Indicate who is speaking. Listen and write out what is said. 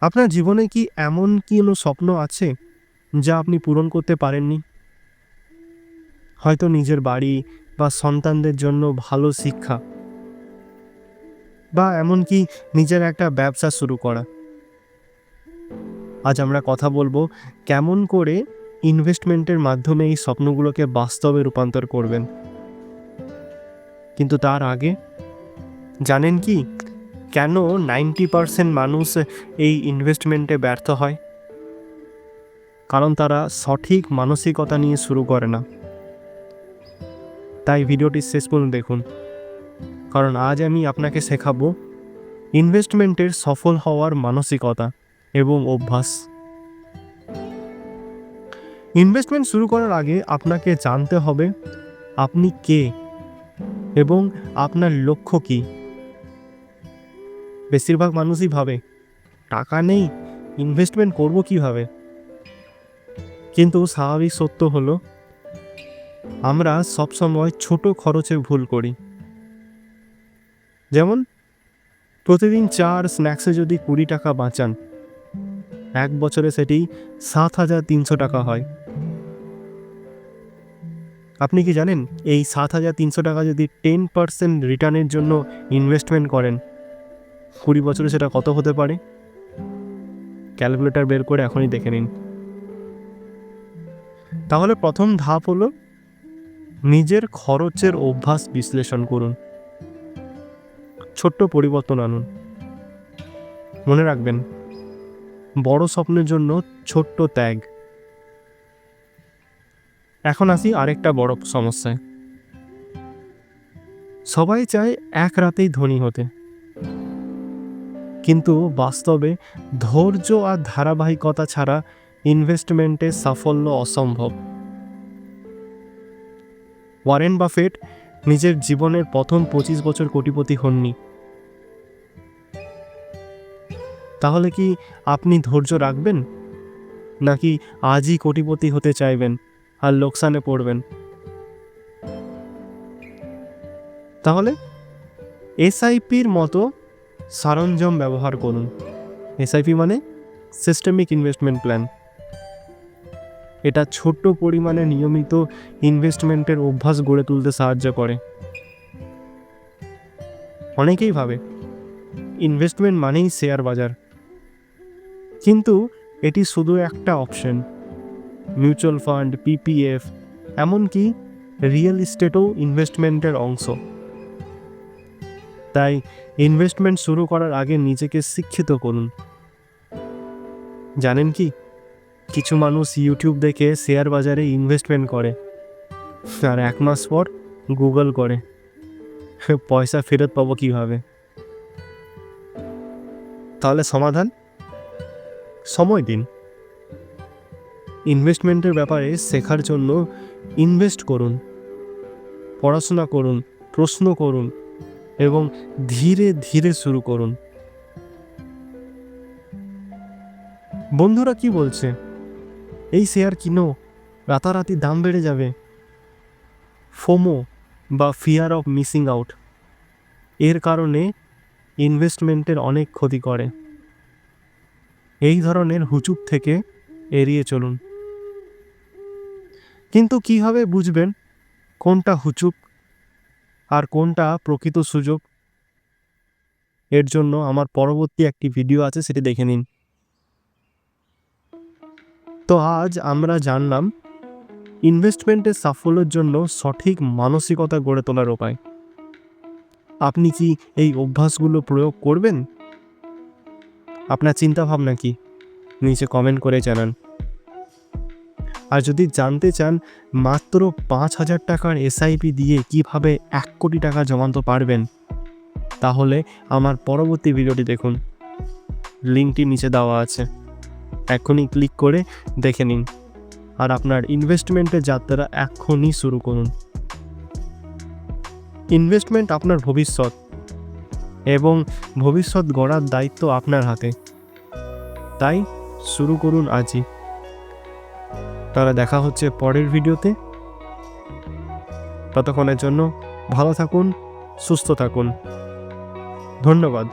Speaker 1: আপনার জীবনে কি এমন কি কোনো স্বপ্ন আছে যা আপনি পূরণ করতে পারেননি? হয়তো নিজের বাড়ি বা সন্তানদের জন্য ভালো শিক্ষা বা এমনকি নিজের একটা ব্যবসা শুরু করা। আজ আমরা কথা বলব কেমন করে ইনভেস্টমেন্টের মাধ্যমে এই স্বপ্নগুলোকে বাস্তবে রূপান্তর করবেন। কিন্তু তার আগে জানেন কি? কেন নাইনটি পারসেন্ট মানুষ এই ইনভেস্টমেন্টে ব্যর্থ হয়? কারণ তারা সঠিক মানসিকতা নিয়ে শুরু করে না। তাই ভিডিওটি শেষ পর্যন্ত দেখুন। কারণ আজ আমি আপনাকে শেখাবো ইনভেস্টমেন্টের সফল হওয়ার মানসিকতা এবং অভ্যাস। ইনভেস্টমেন্ট শুরু করার আগে আপনাকে জানতে হবে আপনি কে এবং আপনার লক্ষ্য কী? বেশিরভাগ মানুষই ভাবে, টাকা নেই ইনভেস্টমেন্ট করব কীভাবে? কিন্তু স্বাভাবিক সত্য হলো, আমরা সবসময় ছোট খরচে ভুল করি। যেমন, প্রতিদিন চার স্ন্যাক্সে যদি কুড়ি টাকা বাঁচান, এক বছরে সেটি সাত হাজার তিনশো টাকা হয়। আপনি কি জানেন, এই সাত হাজার তিনশো টাকা যদি টেন পার্সেন্ট রিটার্নের জন্য ইনভেস্টমেন্ট করেন কুড়ি বছরে সেটা কত হতে পারে? ক্যালকুলেটর বের করে এখনই দেখে নিন। তাহলে প্রথম ধাপ হলো নিজের খরচের অভ্যাস বিশ্লেষণ করুন। ছোট্ট পরিবর্তন আনুন। মনে রাখবেন, বড় স্বপ্নের জন্য ছোট্ট ত্যাগ। এখন আসি আরেকটা বড় সমস্যায়। সবাই চায় এক রাতেই ধনী হতে। কিন্তু বাস্তবে ধৈর্য আর ধারাবাহিকতা ছাড়া ইনভেস্টমেন্টে সাফল্য অসম্ভব। ওয়ারেন বাফেট নিজের জীবনের প্রথম পঁচিশ বছর কোটিপতি হননি। তাহলে কি আপনি ধৈর্য রাখবেন? নাকি আজই কোটিপতি হতে চাইবেন আর লোকসানে পড়বেন? তাহলে এসআইপির মতো সরঞ্জাম ব্যবহার করুন। এসআইপি মানে সিস্টেমিক ইনভেস্টমেন্ট প্ল্যান এটা ছোট্ট পরিমাণে নিয়মিত ইনভেস্টমেন্টের অভ্যাস গড়ে তুলতে সাহায্য করে। অনেকেই ভাবে ইনভেস্টমেন্ট মানেই শেয়ার বাজার। কিন্তু এটি শুধু একটা অপশন মিউচুয়াল ফান্ড পিপিএফ এমনকি রিয়েল এস্টেটও ইনভেস্টমেন্টের অংশ। তাই ইনভেস্টমেন্ট শুরু করার আগে নিজেকে শিক্ষিত করুন। জানেন কি? কিছু মানুষ ইউটিউব দেখে শেয়ার বাজারে ইনভেস্টমেন্ট করে আর এক মাস পর গুগল করে। পয়সা ফেরত পাবো কীভাবে? তাহলে সমাধান? সময় দিন। ইনভেস্টমেন্টের ব্যাপারে শেখার জন্য ইনভেস্ট করুন। পড়াশোনা করুন, প্রশ্ন করুন এবং ধীরে ধীরে শুরু করুন। বন্ধুরা কি বলছে? এই শেয়ার কিনো, রাতারাতি দাম বেড়ে যাবে। ফোমো বা ফিয়ার অফ মিসিং আউট। এর কারণে ইনভেস্টমেন্টের অনেক ক্ষতি করে। এই ধরনের হুচুক থেকে এড়িয়ে চলুন। কিন্তু কীভাবে বুঝবেন কোনটা হুচুক আর কোনটা প্রকৃত সুযোগ? এর জন্য আমার পরবর্তী একটি ভিডিও আছে, সেটি দেখে নিন। তো আজ আমরা জানলাম, ইনভেস্টমেন্টের সাফল্যের জন্য সঠিক মানসিকতা গড়ে তোলার উপায়। আপনি কি এই অভ্যাসগুলো প্রয়োগ করবেন? আপনার চিন্তাভাবনা কি? নিচে কমেন্ট করে জানান। আর যদি জানতে চান, মাত্র পাঁচ হাজার টাকার এসআইপি দিয়ে কীভাবে এক কোটি টাকা জমাতে পারবেন, তাহলে আমার পরবর্তী ভিডিওটি দেখুন। লিঙ্কটি নিচে দেওয়া আছে। এখনই ক্লিক করে দেখে নিন। আর আপনার ইনভেস্টমেন্টের যাত্রা এখনই শুরু করুন। ইনভেস্টমেন্ট আপনার ভবিষ্যৎ এবং ভবিষ্যৎ গড়ার দায়িত্ব আপনার হাতে। তাই শুরু করুন আজই। তাহলে দেখা হচ্ছে পরের ভিডিওতে। ততক্ষণের জন্য ভালো থাকুন সুস্থ থাকুন। ধন্যবাদ।